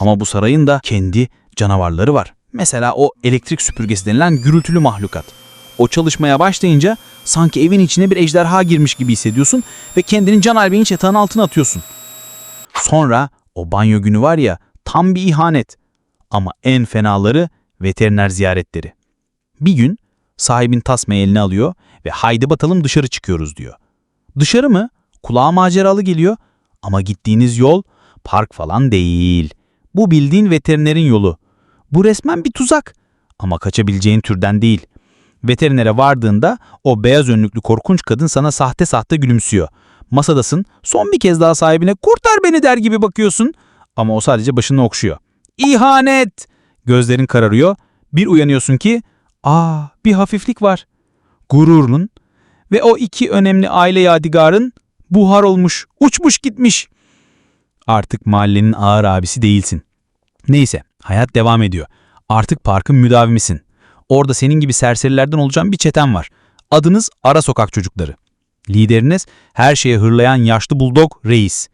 Ama bu sarayın da kendi canavarları var. Mesela o elektrik süpürgesi denilen gürültülü mahlukat. O çalışmaya başlayınca sanki evin içine bir ejderha girmiş gibi hissediyorsun ve kendini Can Alben'in çatağının altına atıyorsun. Sonra o banyo günü var ya tam bir ihanet. Ama en fenaları veteriner ziyaretleri. Bir gün sahibin tasmayı eline alıyor ve haydi batalım dışarı çıkıyoruz diyor. Dışarı mı? Kulağa maceralı geliyor ama gittiğiniz yol park falan değil. Bu bildiğin veterinerin yolu. Bu resmen bir tuzak ama kaçabileceğin türden değil. Veterinere vardığında o beyaz önlüklü korkunç kadın sana sahte sahte gülümsüyor. Masadasın, son bir kez daha sahibine kurtar beni der gibi bakıyorsun ama o sadece başını okşuyor. İhanet! Gözlerin kararıyor. Bir uyanıyorsun ki, aa bir hafiflik var. Gururun ve o iki önemli aile yadigarın buhar olmuş, uçmuş gitmiş. Artık mahallenin ağır abisi değilsin. Neyse, hayat devam ediyor. Artık parkın müdavimisin. Orada senin gibi serserilerden olacağın bir çeten var. Adınız Ara Sokak Çocukları. Lideriniz her şeye hırlayan yaşlı buldog reis.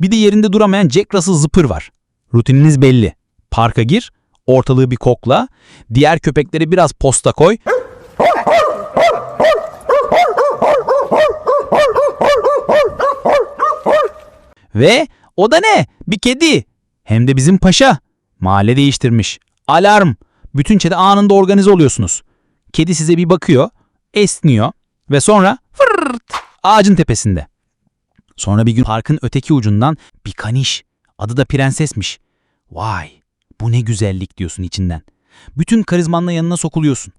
Bir de yerinde duramayan Jack Russell zıpır var. Rutininiz belli. Parka gir, ortalığı bir kokla, diğer köpekleri biraz posta koy. Ve o da ne? Bir kedi. Hem de bizim paşa. Mahalle değiştirmiş. Alarm. Bütün çete anında organize oluyorsunuz. Kedi size bir bakıyor, esniyor ve sonra fırt ağacın tepesinde. Sonra bir gün parkın öteki ucundan bir kaniş. Adı da prensesmiş. Vay bu ne güzellik diyorsun içinden. Bütün karizmanla yanına sokuluyorsun.